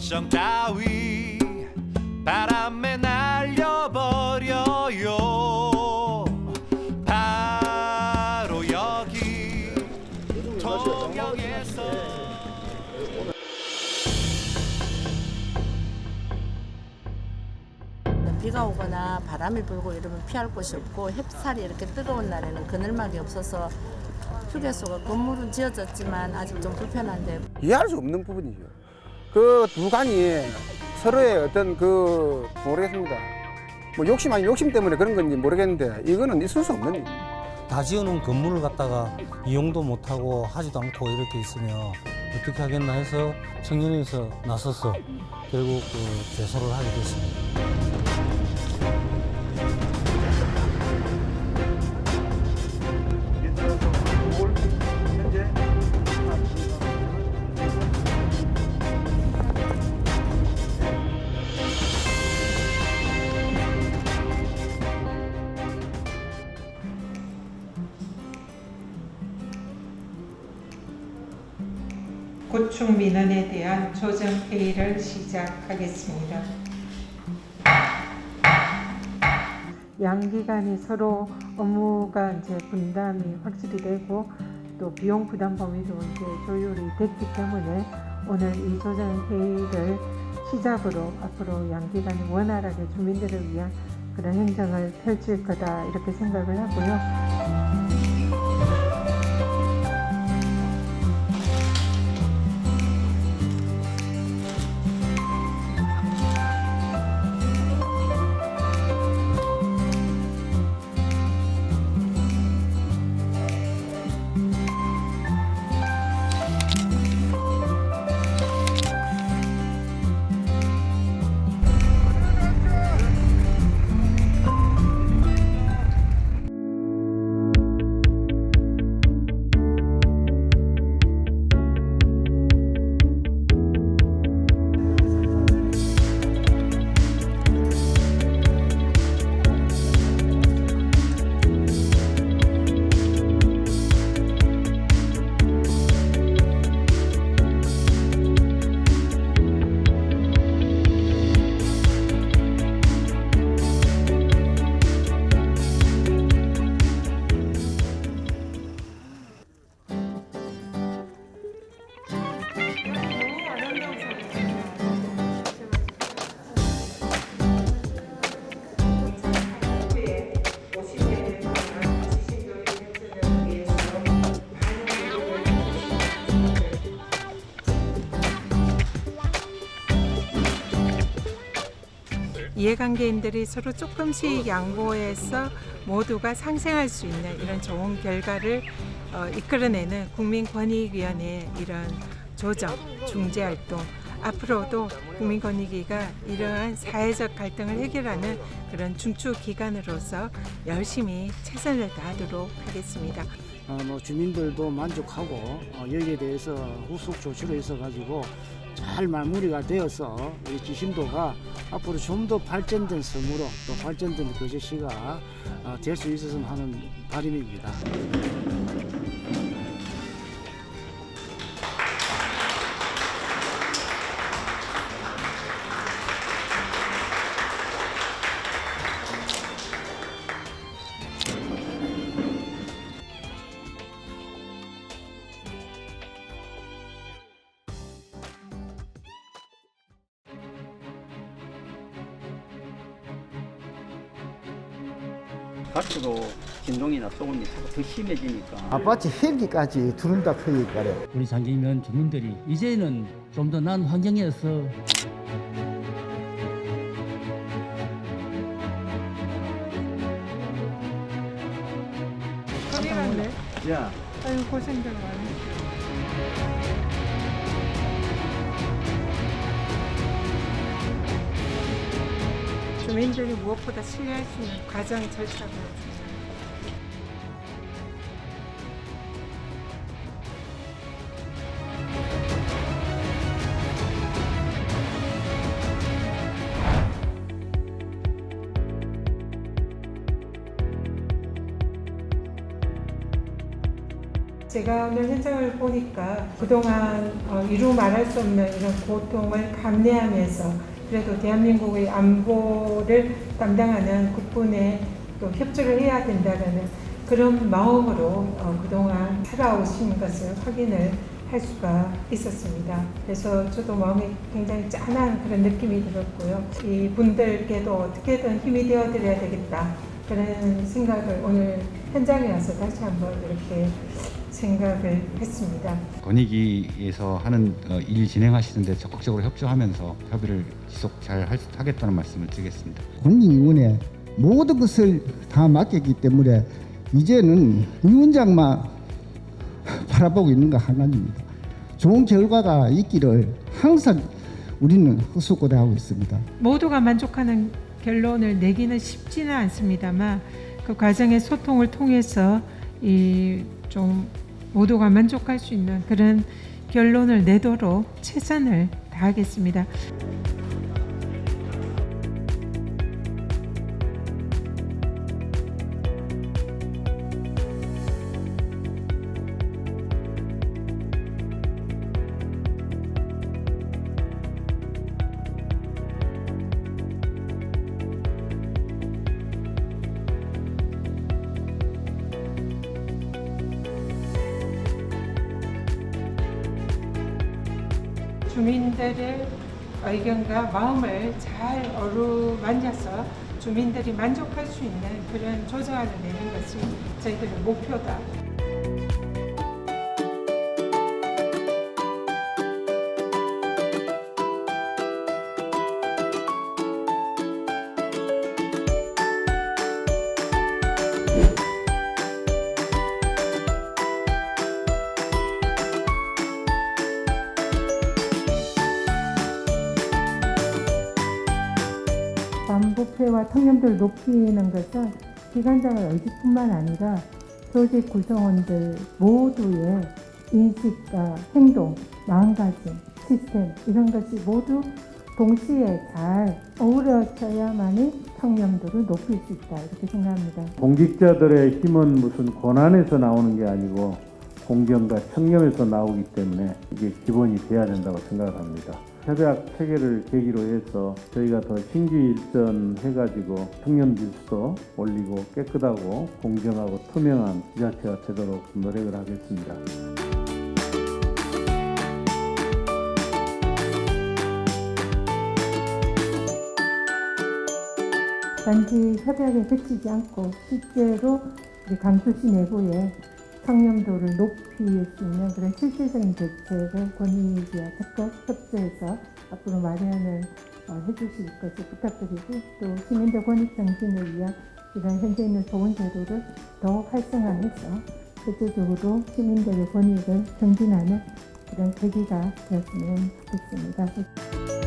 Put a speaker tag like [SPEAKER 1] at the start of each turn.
[SPEAKER 1] 걱정 따위 바람에 날려버려요. 바로 여기 통영에서.
[SPEAKER 2] 비가 오거나 바람이 불고 이러면 피할 곳이 없고 햇살이 이렇게 뜨거운 날에는 그늘막이 없어서 휴게소가 건물은 지어졌지만 아직 좀 불편한데.
[SPEAKER 3] 이해할 수 없는 부분이죠. 그 두 간이 서로의 어떤 그 모르겠습니다. 뭐 욕심 아니 욕심 때문에 그런 건지 모르겠는데 이거는 있을 수 없는 일입니다.
[SPEAKER 4] 다 지어놓은 건물을 갖다가 이용도 못하고 하지도 않고 이렇게 있으면 어떻게 하겠나 해서 청년에서 나서서 결국 그 제소를 하게 됐습니다.
[SPEAKER 5] 구축 민원에 대한 조정 회의를 시작하겠습니다. 양기관이 서로 업무가 이제 분담이 확실히 되고 또 비용 부담 범위도 이제 조율이 됐기 때문에 오늘 이 조정 회의를 시작으로 앞으로 양기관이 원활하게 주민들을 위한 그런 행정을 펼칠 거다 이렇게 생각을 하고요. 이해관계인들이 서로 조금씩 양보해서 모두가 상생할 수 있는 이런 좋은 결과를 어, 이끌어내는 국민권익위원회의 이런 조정, 중재 활동 앞으로도 국민권익위가 이러한 사회적 갈등을 해결하는 그런 중추 기관으로서 열심히 최선을 다하도록 하겠습니다.
[SPEAKER 6] 어, 뭐 주민들도 만족하고 어, 여기에 대해서 후속 조치로 있어 가지고 잘 마무리가 되어서 이 지심도가 앞으로 좀 더 발전된 섬으로 또 발전된 거제시가 어, 될수 있었으면 하는 바람입니다.
[SPEAKER 7] 갈수록 진동이나 소음이 자꾸 더 심해지니까
[SPEAKER 8] 아파트 헬기까지 두른다 크기 가래.
[SPEAKER 9] 우리 장기면 주민들이 이제는 좀 더 나은 환경에서
[SPEAKER 5] 큰일 났네.
[SPEAKER 7] 야
[SPEAKER 5] 아유 고생들 많으 주민들이 무엇보다 신뢰할 수 있는 과정 절차가. 제가 오늘 현장을 보니까 그동안 어, 이루 말할 수 없는 이런 고통을 감내하면서 그래도 대한민국의 안보를 담당하는 국군에 또 협조를 해야 된다는 그런 마음으로 어, 그동안 살아오신 것을 확인을 할 수가 있었습니다. 그래서 저도 마음이 굉장히 짠한 그런 느낌이 들었고요. 이 분들께도 어떻게든 힘이 되어드려야 되겠다. 그런 생각을 오늘 현장에 와서 다시 한번 이렇게 생각을 했습니다.
[SPEAKER 10] 권익위에서 하는 어, 일 진행하시는데 적극적으로 협조하면서 협의를 지속 잘 할- 하겠다는 말씀을 드리겠습니다.
[SPEAKER 8] 권익위원회 모든 것을 다 맡겼기 때문에 이제는 위원장만 바라보고 있는 거 하나입니다. 좋은 결과가 있기를 항상 우리는 헛수고대하고 있습니다.
[SPEAKER 5] 모두가 만족하는 결론을 내기는 쉽지는 않습니다만 그 과정의 소통을 통해서 이 좀 모두가 만족할 수 있는 그런 결론을 내도록 최선을 다하겠습니다. 주민들의 의견과 마음을 잘 어루만져서 주민들이 만족할 수 있는 그런 조정안을 내는 것이 저희들의 목표다. 반부패와 청렴도를 높이는 것은 기관장의 의지뿐만 아니라 조직 구성원들 모두의 인식과 행동, 마음가짐, 시스템 이런 것이 모두 동시에 잘 어우러져야만이 청렴도를 높일 수 있다 이렇게 생각합니다.
[SPEAKER 11] 공직자들의 힘은 무슨 권한에서 나오는 게 아니고 공경과 청렴에서 나오기 때문에 이게 기본이 돼야 된다고 생각합니다. 협약 체계를 계기로 해서 저희가 더 신규 일전 해가지고 청렴 질서 올리고 깨끗하고 공정하고 투명한 지자체가 되도록 노력을 하겠습니다.
[SPEAKER 5] 단지 협약에 그치지 않고 실제로 우리 강수시 내부에 청렴도를 높일 수 있는 그런 실질적인 대책을 권익위와 적극 협조해서 앞으로 마련을 어, 해주실 것을 부탁드리고 또 시민들 권익 정신을 위한 이런 현재 있는 좋은 제도를 더욱 활성화해서 실질적으로 시민들의 권익을 정진하는 그런 계기가 되었으면 좋겠습니다.